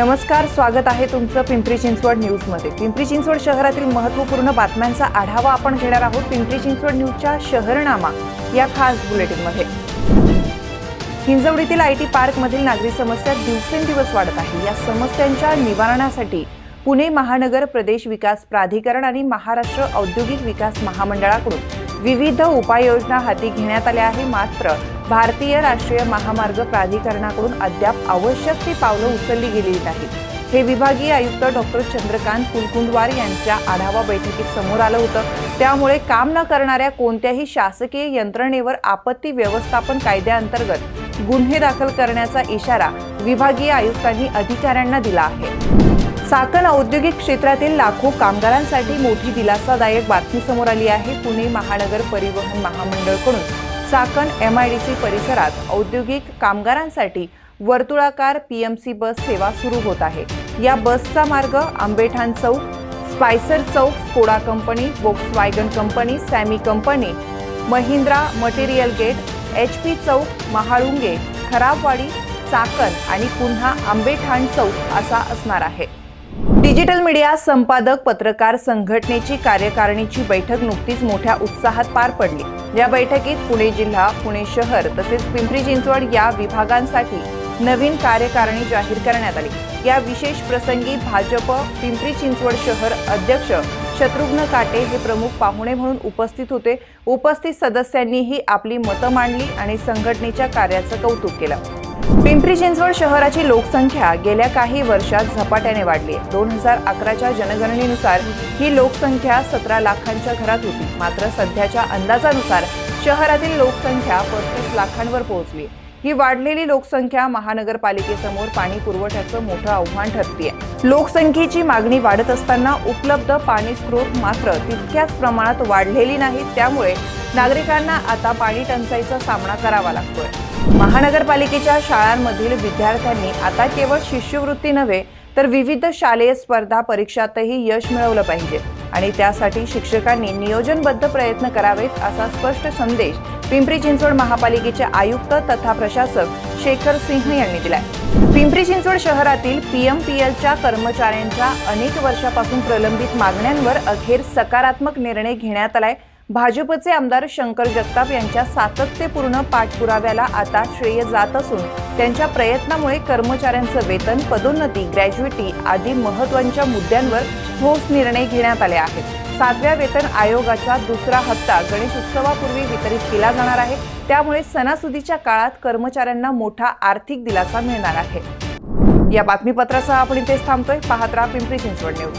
नमस्कार स्वागत आहे तुमचं पिंपरी चिंचवड न्यूजमध्ये. पिंपरी चिंचवड शहरातील महत्त्वपूर्ण बातम्यांचा आढावा आपण घेणार आहोत पिंपरी चिंचवड न्यूजच्या शहरनामा या खास बुलेटिनमध्ये. हिंजवडीतील आय टी पार्कमधील नागरी समस्या दिवसेंदिवस वाढत आहे. या समस्यांच्या निवारणासाठी पुणे महानगर प्रदेश विकास प्राधिकरण आणि महाराष्ट्र औद्योगिक विकास महामंडळाकडून विविध उपाययोजना हाती घेण्यात आल्या आहे. मात्र भारतीय राष्ट्रीय महामार्ग प्राधिकरणाकडून अद्याप आवश्यक ती पावलं उचलली गेलेली नाहीत. हे विभागीय आयुक्त डॉक्टर चंद्रकांत कुलकुंडवार यांच्या आढावा बैठकीत समोर आलं होतं. त्यामुळे काम न करणाऱ्या कोणत्याही शासकीय यंत्रणेवर आपत्ती व्यवस्थापन कायद्याअंतर्गत गुन्हे दाखल करण्याचा इशारा विभागीय आयुक्तांनी अधिकाऱ्यांना दिला आहे. साखर औद्योगिक क्षेत्रातील लाखो कामगारांसाठी मोठी दिलासादायक बातमी समोर आली आहे. पुणे महानगर परिवहन महामंडळकडून Chakan M I D C परिसरात औद्योगिक कामगारांसाठी वर्तुळाकार पी एम सी बस सेवा सुरू होत आहे. या बसचा मार्ग आंबेठाण चौक स्पायसर चौक Skoda company Volkswagen company Sammy company Mahindra material gate H P चौक महाळुंगे खराबवाडी चाकण आणि पुन्हा आंबेठाण चौक असा असणार आहे. डिजिटल मीडिया संपादक पत्रकार संघटनेची कार्यकारिणीची बैठक नुकतीच मोठ्या उत्साहात पार पडली. या बैठकीत पुणे जिल्हा पुणे शहर तसेच पिंपरी चिंचवड या विभागांसाठी नवीन कार्यकारिणी जाहीर करण्यात आली. या विशेष प्रसंगी भाजप पिंपरी चिंचवड शहर अध्यक्ष शत्रुघ्न काटे हे प्रमुख पाहुणे म्हणून उपस्थित होते. उपस्थित सदस्यांनीही आपली मतं मांडली आणि संघटनेच्या कार्याचं कौतुक केलं. पिंपरी चिंचवड शहराची लोकसंख्या गेल्या काही वर्षात झपाट्याने वाढली. आहे दोन हजार अकराच्या जनगणनेनुसार ही लोकसंख्या सतरा लाखांच्या घरात होती. मात्र सध्याच्या अंदाजानुसार शहरातील लोकसंख्या पस्तीस लाखांवर पोहोचली. ही वाढलेली लोकसंख्या महानगरपालिकेसमोर पाणी पुरवठ्याचं मोठं आव्हान ठरतीये. लोकसंख्येची मागणी वाढत असताना उपलब्ध पाणी स्रोत मात्र तितक्याच प्रमाणात वाढलेली नाहीत. त्यामुळे नागरिकांना आता पाणी टंचाईचा सामना करावा लागतोय. महानगरपालिकेच्या शाळांमधील विद्यार्थ्यांनी आता केवळ शिष्यवृत्ती नव्हे तर विविध शालेय स्पर्धा परीक्षातही यश मिळवलं पाहिजे. आणि त्यासाठी शिक्षकांनी नियोजनबद्ध प्रयत्न करावेत असा स्पष्ट संदेश पिंपरी चिंचवड महापालिकेचे आयुक्त तथा प्रशासक शेखर सिंह यांनी दिलाय. पिंपरी चिंचवड शहरातील पीएमपीएलच्या कर्मचाऱ्यांच्या अनेक वर्षापासून प्रलंबित मागण्यांवर अखेर सकारात्मक निर्णय घेण्यात आलाय भाजपचे आमदार शंकर जगताप यांच्या सातत्यपूर्ण पाठपुराव्याला आता श्रेय जात असून त्यांच्या प्रयत्नामुळे कर्मचाऱ्यांचं वेतन पदोन्नती ग्रॅज्युएटी आदी महत्त्वाच्या मुद्द्यांवर ठोस निर्णय घेण्यात आले आहेत. सातव्या वेतन आयोगाचा दुसरा हप्ता गणेश उत्सवापूर्वी वितरित केला जाणार आहे. त्यामुळे सणासुदीच्या काळात कर्मचाऱ्यांना मोठा आर्थिक दिलासा मिळणार आहे. या बातमीपत्रासह आपण इथेच थांबतोय. पाहत राहा पिंपरी चिंचवड न्यूज.